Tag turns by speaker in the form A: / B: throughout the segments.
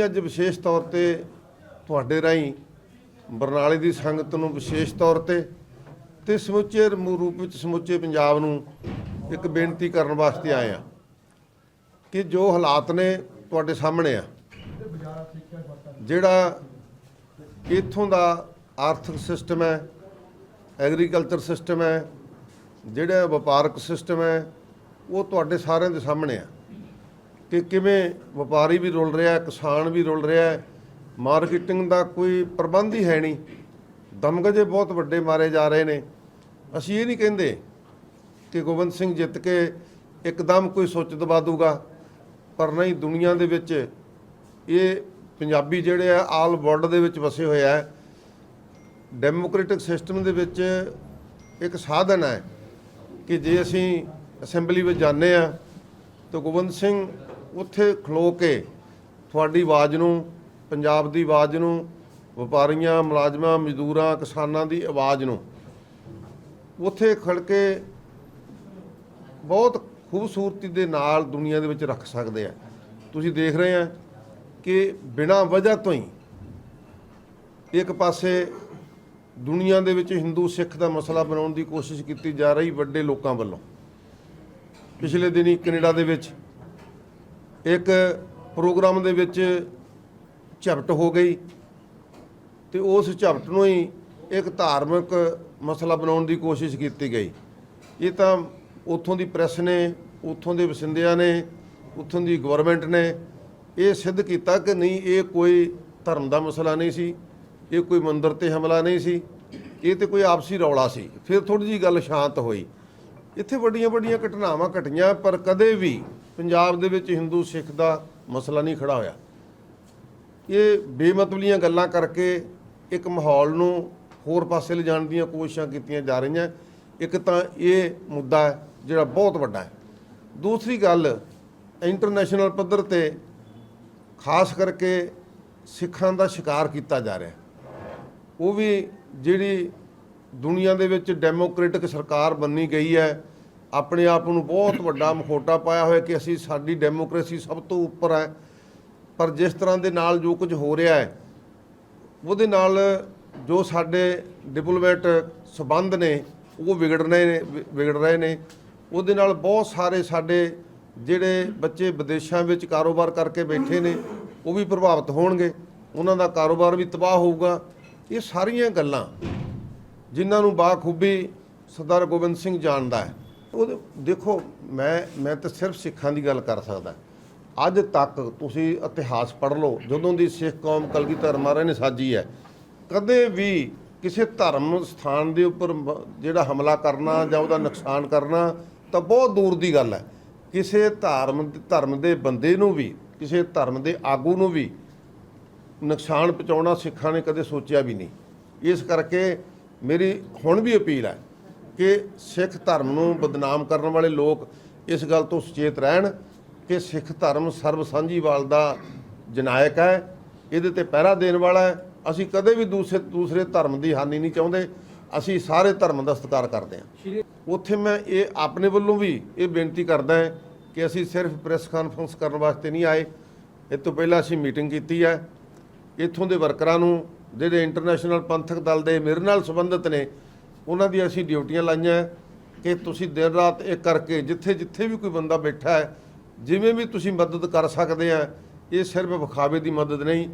A: ਅਸੀਂ ਅੱਜ ਵਿਸ਼ੇਸ਼ ਤੌਰ ਤੇ ਤੁਹਾਡੇ ਰਾਹੀਂ ਬਰਨਾਲੇ ਦੀ ਸੰਗਤ ਨੂੰ ਵਿਸ਼ੇਸ਼ ਤੌਰ ਤੇ ਤੇ ਸਮੁੱਚੇ ਰੂਪ ਵਿੱਚ ਸਮੁੱਚੇ ਪੰਜਾਬ ਨੂੰ ਇੱਕ ਬੇਨਤੀ ਕਰਨ ਵਾਸਤੇ ਆਏ ਆ ਕਿ ਜੋ ਹਾਲਾਤ ਨੇ ਤੁਹਾਡੇ ਸਾਹਮਣੇ ਆ, ਜਿਹੜਾ ਇੱਥੋਂ ਦਾ ਆਰਥਿਕ ਸਿਸਟਮ ਹੈ, ਐਗਰੀਕਲਚਰ ਸਿਸਟਮ ਹੈ, ਜਿਹੜਾ ਵਪਾਰਕ ਸਿਸਟਮ ਹੈ, ਉਹ ਤੁਹਾਡੇ ਸਾਰਿਆਂ ਦੇ ਸਾਹਮਣੇ ਆ। ਕਿ ਕਿਵੇਂ ਵਪਾਰੀ ਵੀ ਰੁਲ ਰਿਹਾ, ਕਿਸਾਨ ਵੀ ਰੁਲ ਰਿਹਾ, ਮਾਰਕੀਟਿੰਗ ਦਾ ਕੋਈ ਪ੍ਰਬੰਧ ਹੀ ਹੈ ਨਹੀਂ। ਦਮਗਜੇ ਬਹੁਤ ਵੱਡੇ ਮਾਰੇ ਜਾ ਰਹੇ ਨੇ। ਅਸੀਂ ਇਹ ਨਹੀਂ ਕਹਿੰਦੇ ਕਿ ਗੋਬਿੰਦ ਸਿੰਘ ਜਿੱਤ ਕੇ ਇੱਕਦਮ ਕੋਈ ਸੁੱਚ ਦਬਾ ਦੂਗਾ, ਪਰ ਨਹੀਂ, ਦੁਨੀਆ ਦੇ ਵਿੱਚ ਇਹ ਪੰਜਾਬੀ ਜਿਹੜੇ ਆ, ਆਲ ਵਰਲਡ ਦੇ ਵਿੱਚ ਵਸੇ ਹੋਏ ਆ। ਡੈਮੋਕ੍ਰੈਟਿਕ ਸਿਸਟਮ ਦੇ ਵਿੱਚ ਇੱਕ ਸਾਧਨ ਹੈ ਕਿ ਜੇ ਅਸੀਂ ਅਸੈਂਬਲੀ ਵਿੱਚ ਜਾਂਦੇ ਆ ਤਾਂ ਗੋਬਿੰਦ ਸਿੰਘ ਉੱਥੇ ਖਲੋ ਕੇ ਤੁਹਾਡੀ ਆਵਾਜ਼ ਨੂੰ, ਪੰਜਾਬ ਦੀ ਆਵਾਜ਼ ਨੂੰ, ਵਪਾਰੀਆਂ, ਮੁਲਾਜ਼ਮਾਂ, ਮਜ਼ਦੂਰਾਂ, ਕਿਸਾਨਾਂ ਦੀ ਆਵਾਜ਼ ਨੂੰ ਉੱਥੇ ਖੜ ਕੇ ਬਹੁਤ ਖੂਬਸੂਰਤੀ ਦੇ ਨਾਲ ਦੁਨੀਆ ਦੇ ਵਿੱਚ ਰੱਖ ਸਕਦੇ ਆ। ਤੁਸੀਂ ਦੇਖ ਰਹੇ ਆ ਕਿ ਬਿਨਾਂ ਵਜ੍ਹਾ ਤੋਂ ਹੀ ਇੱਕ ਪਾਸੇ ਦੁਨੀਆ ਦੇ ਵਿੱਚ ਹਿੰਦੂ ਸਿੱਖ ਦਾ ਮਸਲਾ ਬਣਾਉਣ ਦੀ ਕੋਸ਼ਿਸ਼ ਕੀਤੀ ਜਾ ਰਹੀ ਵੱਡੇ ਲੋਕਾਂ ਵੱਲੋਂ। ਪਿਛਲੇ ਦਿਨੀ ਕੈਨੇਡਾ ਦੇ ਵਿੱਚ ਇੱਕ ਪ੍ਰੋਗਰਾਮ ਦੇ ਵਿੱਚ ਝਪਟ ਹੋ ਗਈ ਤੇ ਉਸ ਝਪਟ ਨੂੰ ਹੀ ਇੱਕ ਧਾਰਮਿਕ ਮਸਲਾ ਬਣਾਉਣ ਦੀ ਕੋਸ਼ਿਸ਼ ਕੀਤੀ ਗਈ। ਇਹ ਤਾਂ ਉੱਥੋਂ ਦੀ ਪ੍ਰੈਸ ਨੇ, ਉੱਥੋਂ ਦੇ ਵਸਿੰਦਿਆਂ ਨੇ, ਉੱਥੋਂ ਦੀ ਗਵਰਨਮੈਂਟ ਨੇ ਇਹ ਸਿੱਧ ਕੀਤਾ ਕਿ ਨਹੀਂ, ਇਹ ਕੋਈ ਧਰਮ ਦਾ ਮਸਲਾ ਨਹੀਂ ਸੀ, ਇਹ ਕੋਈ ਮੰਦਰ ਤੇ ਹਮਲਾ ਨਹੀਂ ਸੀ, ਇਹ ਤੇ ਕੋਈ ਆਪਸੀ ਰੌਲਾ ਸੀ। ਫਿਰ ਥੋੜੀ ਜੀ ਗੱਲ ਸ਼ਾਂਤ ਹੋਈ। ਇੱਥੇ ਵੱਡੀਆਂ ਵੱਡੀਆਂ ਘਟਨਾਵਾਂ ਘਟੀਆਂ, ਪਰ ਕਦੇ ਵੀ ਪੰਜਾਬ ਦੇ ਵਿੱਚ ਹਿੰਦੂ, ਸਿੱਖ ਦਾ ਮਸਲਾ ਨਹੀਂ ਖੜਾ ਹੋਇਆ। ਇਹ ਬੇਮਤਲਬੀਆਂ ਗੱਲਾਂ ਕਰਕੇ ਇੱਕ ਮਾਹੌਲ ਨੂੰ ਹੋਰ ਪਾਸੇ ਲਿਜਾਣ ਦੀਆਂ ਕੋਸ਼ਿਸ਼ਾਂ ਕੀਤੀਆਂ ਜਾ ਰਹੀਆਂ। ਇੱਕ ਤਾਂ ਇਹ ਮੁੱਦਾ ਹੈ ਜਿਹੜਾ ਬਹੁਤ ਵੱਡਾ ਹੈ। ਦੂਸਰੀ ਗੱਲ, ਇੰਟਰਨੈਸ਼ਨਲ ਪੱਧਰ ਤੇ ਖਾਸ ਕਰਕੇ ਸਿੱਖਾਂ ਦਾ ਸ਼ਿਕਾਰ ਕੀਤਾ ਜਾ ਰਿਹਾ ਉਹ ਵੀ ਜਿਹੜੀ ਦੁਨੀਆ ਦੇ ਵਿੱਚ ਡੈਮੋਕ੍ਰੈਟਿਕ ਸਰਕਾਰ ਬੰਨੀ ਗਈ ਹੈ ਆਪਣੇ ਆਪ ਨੂੰ ਬਹੁਤ ਵੱਡਾ ਮਖੌਟਾ ਪਾਇਆ ਹੋਇਆ ਕਿ ਅਸੀਂ ਸਾਡੀ ਡੈਮੋਕ੍ਰੇਸੀ ਸਭ ਤੋਂ ਉੱਪਰ ਹੈ। ਪਰ ਜਿਸ ਤਰ੍ਹਾਂ ਦੇ ਨਾਲ ਜੋ ਕੁਝ ਹੋ ਰਿਹਾ ਹੈ, ਉਹਦੇ ਨਾਲ ਜੋ ਸਾਡੇ ਡਿਪਲੋਮੈਟ ਸਬੰਧ ਨੇ, ਉਹ ਵਿਗੜ ਰਹੇ ਨੇ, ਵਿ- ਵਿਗੜ ਰਹੇ ਨੇ। ਉਹਦੇ ਨਾਲ ਬਹੁਤ ਸਾਰੇ ਸਾਡੇ ਜਿਹੜੇ ਬੱਚੇ ਵਿਦੇਸ਼ਾਂ ਵਿੱਚ ਕਾਰੋਬਾਰ ਕਰਕੇ ਬੈਠੇ ਨੇ, ਉਹ ਵੀ ਪ੍ਰਭਾਵਿਤ ਹੋਣਗੇ। ਉਹਨਾਂ ਦਾ ਕਾਰੋਬਾਰ ਵੀ ਤਬਾਹ ਹੋਊਗਾ। ਇਹ ਸਾਰੀਆਂ ਗੱਲਾਂ ਜਿਨ੍ਹਾਂ ਨੂੰ ਬਾਖੂਬੀ ਸਰਦਾਰ ਗੋਬਿੰਦ ਸਿੰਘ ਜਾਣਦਾ ਹੈ। ਉਹ ਦੇਖੋ, ਮੈਂ ਮੈਂ ਤਾਂ ਸਿਰਫ ਸਿੱਖਾਂ ਦੀ ਗੱਲ ਕਰ ਸਕਦਾ। ਅੱਜ ਤੱਕ ਤੁਸੀਂ ਇਤਿਹਾਸ ਪੜ੍ਹ ਲਓ, ਜਦੋਂ ਦੀ ਸਿੱਖ ਕੌਮ ਕਲਗੀਧਰ ਮਹਾਰਾਜ ਨੇ ਸਾਜੀ ਹੈ, ਕਦੇ ਵੀ ਕਿਸੇ ਧਰਮ ਸਥਾਨ ਦੇ ਉੱਪਰ ਜਿਹੜਾ ਹਮਲਾ ਕਰਨਾ ਜਾਂ ਉਹਦਾ ਨੁਕਸਾਨ ਕਰਨਾ, ਤਾਂ ਬਹੁਤ ਦੂਰ ਦੀ ਗੱਲ ਹੈ। ਕਿਸੇ ਧਰਮ ਧਰਮ ਦੇ ਬੰਦੇ ਨੂੰ ਵੀ, ਕਿਸੇ ਧਰਮ ਦੇ ਆਗੂ ਨੂੰ ਵੀ ਨੁਕਸਾਨ ਪਹੁੰਚਾਉਣਾ ਸਿੱਖਾਂ ਨੇ ਕਦੇ ਸੋਚਿਆ ਵੀ ਨਹੀਂ। ਇਸ ਕਰਕੇ ਮੇਰੀ ਹੁਣ ਵੀ ਅਪੀਲ ਹੈ ਕਿ ਸਿੱਖ ਧਰਮ ਨੂੰ ਬਦਨਾਮ ਕਰਨ ਵਾਲੇ ਲੋਕ ਇਸ ਗੱਲ ਤੋਂ ਸੁਚੇਤ ਰਹਿਣ ਕਿ ਸਿੱਖ ਧਰਮ ਸਰਬ ਸਾਂਝੀਵਾਲ ਦਾ ਜਨਾਇਕ ਹੈ, ਇਹਦੇ ਤੇ ਪਹਿਰਾ ਦੇਣ ਵਾਲਾ ਹੈ। ਅਸੀਂ ਕਦੇ ਵੀ ਦੂਸਰੇ ਦੂਸਰੇ ਧਰਮ ਦੀ ਹਾਨੀ ਨਹੀਂ ਚਾਹੁੰਦੇ। ਅਸੀਂ ਸਾਰੇ ਧਰਮ ਦਾ ਸਤਿਕਾਰ ਕਰਦੇ ਹਾਂ। ਉੱਥੇ ਮੈਂ ਇਹ ਆਪਣੇ ਵੱਲੋਂ ਵੀ ਇਹ ਬੇਨਤੀ ਕਰਦਾ ਹਾਂ ਕਿ ਅਸੀਂ ਸਿਰਫ ਪ੍ਰੈਸ ਕਾਨਫਰੰਸ ਕਰਨ ਵਾਸਤੇ ਨਹੀਂ ਆਏ। ਇਹ ਤੋਂ ਪਹਿਲਾਂ ਅਸੀਂ ਮੀਟਿੰਗ ਕੀਤੀ ਹੈ। ਇੱਥੋਂ ਦੇ ਵਰਕਰਾਂ ਨੂੰ, ਜਿਹੜੇ ਇੰਟਰਨੈਸ਼ਨਲ ਪੰਥਕ ਦਲ ਦੇ ਮੇਰੇ ਨਾਲ ਸੰਬੰਧਿਤ ਨੇ ਉਹਨਾਂ ਦੀ ਅਸੀਂ ਡਿਊਟੀਆਂ ਲਾਈਆਂ ਕਿ ਤੁਸੀਂ ਦਿਨ ਰਾਤ ਇੱਕ ਕਰਕੇ ਜਿੱਥੇ ਜਿੱਥੇ ਵੀ ਕੋਈ ਬੰਦਾ ਬੈਠਾ ਹੈ, ਜਿਵੇਂ ਵੀ ਤੁਸੀਂ ਮਦਦ ਕਰ ਸਕਦੇ ਆ, ਇਹ ਸਿਰਫ ਵਿਖਾਵੇ ਦੀ ਮਦਦ ਨਹੀਂ,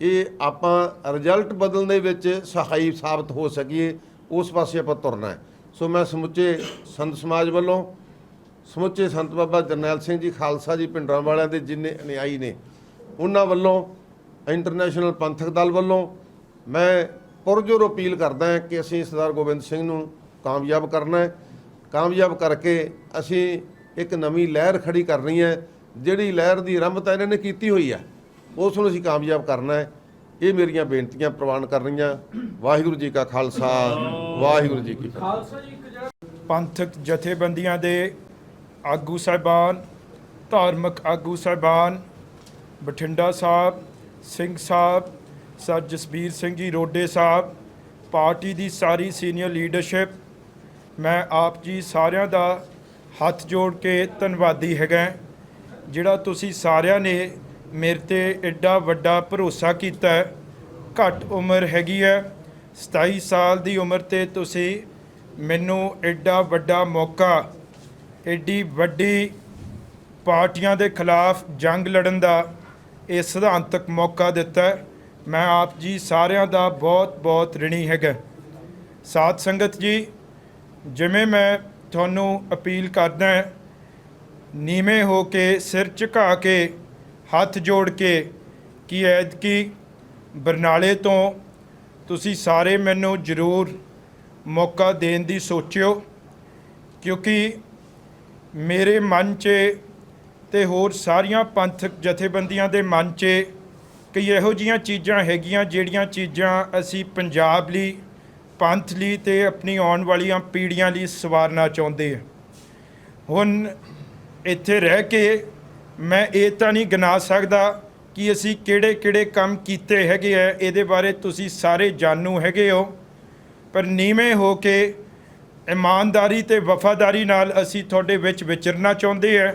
A: ਇਹ ਆਪਾਂ ਰਿਜ਼ਲਟ ਬਦਲਣ ਦੇ ਵਿੱਚ ਸਹਾਈ ਸਾਬਤ ਹੋ ਸਕੀਏ, ਉਸ ਪਾਸੇ ਆਪਾਂ ਤੁਰਨਾ ਹੈ। ਸੋ ਮੈਂ ਸਮੁੱਚੇ ਸੰਤ ਸਮਾਜ ਵੱਲੋਂ, ਸਮੁੱਚੇ ਸੰਤ ਬਾਬਾ ਜਰਨੈਲ ਸਿੰਘ ਜੀ ਖਾਲਸਾ ਜੀ ਪਿੰਡਰਾਂ ਵਾਲਿਆਂ ਦੇ ਜਿੰਨੇ ਅਨਿਆਈ ਨੇ, ਉਹਨਾਂ ਵੱਲੋਂ ਇੰਟਰਨੈਸ਼ਨਲ ਪੰਥਕ ਦਲ ਵੱਲੋਂ ਮੈਂ ਪੁਰਜੋਰ ਅਪੀਲ ਕਰਦਾ ਹਾਂ ਕਿ ਅਸੀਂ ਸਰਦਾਰ ਗੋਬਿੰਦ ਸਿੰਘ ਨੂੰ ਕਾਮਯਾਬ ਕਰਨਾ ਹੈ। ਕਾਮਯਾਬ ਕਰਕੇ ਅਸੀਂ ਇੱਕ ਨਵੀਂ ਲਹਿਰ ਖੜੀ ਕਰਨੀ ਹੈ। ਜਿਹੜੀ ਲਹਿਰ ਦੀ ਆਰੰਭਤਾ ਇਹਨਾਂ ਨੇ ਕੀਤੀ ਹੋਈ ਹੈ ਉਸ ਨੂੰ ਅਸੀਂ ਕਾਮਯਾਬ ਕਰਨਾ ਹੈ। ਇਹ ਮੇਰੀਆਂ ਬੇਨਤੀਆਂ ਪ੍ਰਵਾਨ ਕਰ ਰਹੀਆਂ। ਵਾਹਿਗੁਰੂ ਜੀ ਕਾ ਖਾਲਸਾ ਵਾਹਿਗੁਰੂ ਜੀ ਕੀ ਫਤਿਹ।
B: ਪੰਥਕ ਜਥੇਬੰਦੀਆਂ ਦੇ ਆਗੂ ਸਾਹਿਬਾਨ ਧਾਰਮਿਕ ਆਗੂ ਸਾਹਿਬਾਨ ਬਠਿੰਡਾ ਸਾਹਿਬ ਸਿੰਘ ਸਾਹਿਬ ਸਰ ਜਸਬੀਰ ਸਿੰਘ ਜੀ ਰੋਡੇ ਸਾਹਿਬ, ਪਾਰਟੀ ਦੀ ਸਾਰੀ ਸੀਨੀਅਰ ਲੀਡਰਸ਼ਿਪ ਮੈਂ ਆਪ ਜੀ ਸਾਰਿਆਂ ਦਾ ਹੱਥ ਜੋੜ ਕੇ ਧੰਨਵਾਦੀ ਹੈਗਾ, ਜਿਹੜਾ ਤੁਸੀਂ ਸਾਰਿਆਂ ਨੇ ਮੇਰੇ ਤੇ ਐਡਾ ਵੱਡਾ ਭਰੋਸਾ ਕੀਤਾ ਹੈ ਘੱਟ ਉਮਰ ਹੈਗੀ ਹੈ 27 ਸਾਲ ਦੀ ਉਮਰ ਤੇ ਤੁਸੀਂ ਮੈਨੂੰ ਐਡਾ ਵੱਡਾ ਮੌਕਾ ਐਡੀ ਵੱਡੀ ਪਾਰਟੀਆਂ ਦੇ ਖਿਲਾਫ ਜੰਗ ਲੜਨ ਦਾ ਇਹ ਸਿਧਾਂਤਕ ਮੌਕਾ ਦਿੱਤਾ ਹੈ। ਮੈਂ ਆਪ ਜੀ ਸਾਰਿਆਂ ਦਾ ਬਹੁਤ ਬਹੁਤ ਰਿਣੀ ਹੈਗਾ। ਸਾਧ ਸੰਗਤ ਜੀ, ਜਿਵੇਂ ਮੈਂ ਤੁਹਾਨੂੰ ਅਪੀਲ ਕਰਦਾ ਨੀਵੇਂ ਹੋ ਕੇ ਸਿਰ ਝੁਕਾ ਕੇ, ਹੱਥ ਜੋੜ ਕੇ ਕਿ ਐਤਕੀ ਬਰਨਾਲੇ ਤੋਂ ਤੁਸੀਂ ਸਾਰੇ ਮੈਨੂੰ ਜ਼ਰੂਰ ਮੌਕਾ ਦੇਣ ਦੀ ਸੋਚਿਓ, ਕਿਉਂਕਿ ਮੇਰੇ ਮਨ 'ਚ ਤੇ ਹੋਰ ਸਾਰੀਆਂ ਪੰਥਕ ਜਥੇਬੰਦੀਆਂ ਦੇ ਮਨ 'ਚ ਕਈ ਇਹੋ ਜੀਆਂ ਚੀਜ਼ਾਂ ਹੈਗੀਆਂ ਜਿਹੜੀਆਂ ਚੀਜ਼ਾਂ ਅਸੀਂ ਪੰਜਾਬ ਲਈ, ਪੰਥ ਲਈ ਤੇ ਆਪਣੀ ਆਉਣ ਵਾਲੀਆਂ ਪੀੜ੍ਹੀਆਂ ਲਈ ਸਵਾਰਨਾ ਚਾਹੁੰਦੇ ਹਾਂ। ਹੁਣ ਇੱਥੇ ਰਹਿ ਕੇ ਮੈਂ ਇਹ ਤਾਂ ਨਹੀਂ ਗਿਣਾ ਸਕਦਾ ਕਿ ਅਸੀਂ ਕਿਹੜੇ ਕਿਹੜੇ ਕੰਮ ਕੀਤੇ ਹੈਗੇ ਆ, ਇਹਦੇ ਬਾਰੇ ਤੁਸੀਂ ਸਾਰੇ ਜਾਣੂ ਹੈਗੇ ਹੋ। ਪਰ ਨੀਵੇਂ ਹੋ ਕੇ ਇਮਾਨਦਾਰੀ ਤੇ ਵਫਾਦਾਰੀ ਨਾਲ ਅਸੀਂ ਤੁਹਾਡੇ ਵਿੱਚ ਵਿਚਰਨਾ ਚਾਹੁੰਦੇ ਆ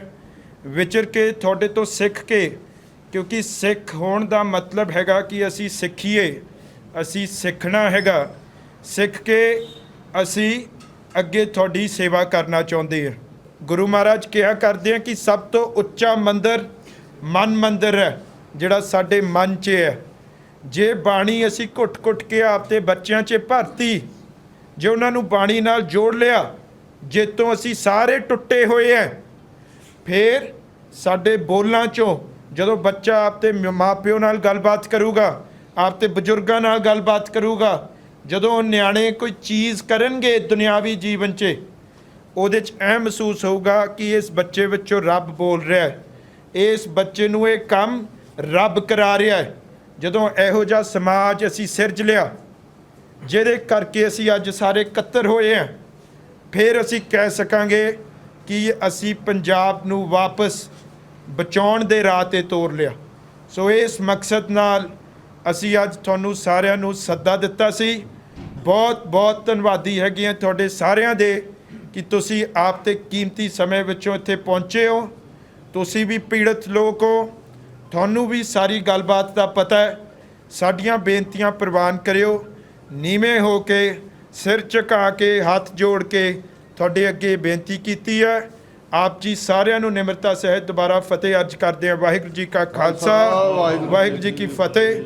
B: ਵਿਚਰ ਕੇ, ਤੁਹਾਡੇ ਤੋਂ ਸਿੱਖ ਕੇ ਕਿਉਂਕਿ ਸਿੱਖ ਹੋਣ ਦਾ ਮਤਲਬ ਹੈਗਾ ਕਿ ਅਸੀਂ ਸਿੱਖੀਏ, ਅਸੀਂ ਸਿੱਖਣਾ ਹੈਗਾ। ਸਿੱਖ ਕੇ ਅਸੀਂ ਅੱਗੇ ਤੁਹਾਡੀ ਸੇਵਾ ਕਰਨਾ ਚਾਹੁੰਦੇ ਹਾਂ। ਗੁਰੂ ਮਹਾਰਾਜ ਕਿਹਾ ਕਰਦੇ ਆ ਕਿ ਸਭ ਤੋਂ ਉੱਚਾ ਮੰਦਰ ਮਨ ਮੰਦਰ ਹੈ, ਜਿਹੜਾ ਸਾਡੇ ਮਨ 'ਚ ਹੈ। ਜੇ ਬਾਣੀ ਅਸੀਂ ਘੁੱਟ-ਘੁੱਟ ਕੇ ਆਪਦੇ ਬੱਚਿਆਂ 'ਚ ਭਰਤੀ, ਜੇ ਉਹਨਾਂ ਨੂੰ ਬਾਣੀ ਨਾਲ ਜੋੜ ਲਿਆ ਜੇ ਤੋਂ ਅਸੀਂ ਸਾਰੇ ਟੁੱਟੇ ਹੋਏ ਐ ਫਿਰ ਸਾਡੇ ਬੋਲਾਂ 'ਚੋਂ ਜਦੋਂ ਬੱਚਾ ਆਪਦੇ ਮ- ਮਾਪਿਓ ਨਾਲ ਗੱਲਬਾਤ ਕਰੂਗਾ ਆਪਦੇ ਬਜ਼ੁਰਗਾਂ ਨਾਲ ਗੱਲਬਾਤ ਕਰੂਗਾ, ਜਦੋਂ ਨਿਆਣੇ ਕੋਈ ਚੀਜ਼ ਕਰਨਗੇ ਦੁਨਿਆਵੀ ਜੀਵਨ 'ਚ, ਉਹਦੇ 'ਚ ਐ ਮਹਿਸੂਸ ਹੋਊਗਾ ਕਿ ਇਸ ਬੱਚੇ ਵਿੱਚੋਂ ਰੱਬ ਬੋਲ ਰਿਹਾ ਹੈ। ਇਸ ਬੱਚੇ ਨੂੰ ਇਹ ਕੰਮ ਰੱਬ ਕਰਾ ਰਿਹਾ ਹੈ। ਜਦੋਂ ਇਹੋ ਜਿਹਾ ਸਮਾਜ ਅਸੀਂ ਸਿਰਜ ਲਿਆ, ਜਿਹਦੇ ਕਰਕੇ ਅਸੀਂ ਅੱਜ ਸਾਰੇ ਇਕੱਤਰ ਹੋਏ ਹਾਂ, ਫਿਰ ਅਸੀਂ ਕਹਿ ਸਕਾਂਗੇ ਕਿ ਅਸੀਂ ਪੰਜਾਬ ਨੂੰ ਵਾਪਸ ਬਚਾਉਣ ਦੇ ਰਾਹ ਤੇ ਤੋਰ ਲਿਆ। ਸੋ ਇਸ ਮਕਸਦ ਨਾਲ ਅਸੀਂ ਅੱਜ ਤੁਹਾਨੂੰ ਸਾਰਿਆਂ ਨੂੰ ਸੱਦਾ ਦਿੱਤਾ ਸੀ। ਬਹੁਤ ਬਹੁਤ ਧੰਨਵਾਦੀ ਹੈਗੇ ਹਾਂ ਤੁਹਾਡੇ ਸਾਰਿਆਂ ਦੇ ਕਿ ਤੁਸੀਂ ਆਪ ਤੇ ਕੀਮਤੀ ਸਮੇਂ ਵਿੱਚੋਂ ਇੱਥੇ ਪਹੁੰਚੇ ਹੋ। ਤੁਸੀਂ ਵੀ ਪੀੜਤ ਲੋਕ ਹੋ। ਤੁਹਾਨੂੰ ਵੀ ਸਾਰੀ ਗੱਲਬਾਤ ਦਾ ਪਤਾ ਹੈ। ਸਾਡੀਆਂ ਬੇਨਤੀਆਂ ਪ੍ਰਵਾਨ ਕਰਿਓ। ਨੀਵੇਂ ਹੋ ਕੇ ਸਿਰ ਝੁਕਾ ਕੇ, ਹੱਥ ਜੋੜ ਕੇ ਤੁਹਾਡੇ ਅੱਗੇ ਬੇਨਤੀ ਕੀਤੀ ਹੈ। ਆਪ ਜੀ ਸਾਰਿਆਂ ਨੂੰ ਨਿਮਰਤਾ ਸਹਿਤ ਦੁਬਾਰਾ ਫਤਿਹ ਅਰਜ ਕਰਦੇ ਹਾਂ। ਵਾਹਿਗੁਰੂ ਜੀ ਕਾ ਖਾਲਸਾ ਵਾਹਿਗੁਰੂ ਜੀ ਕੀ ਫਤਿਹ।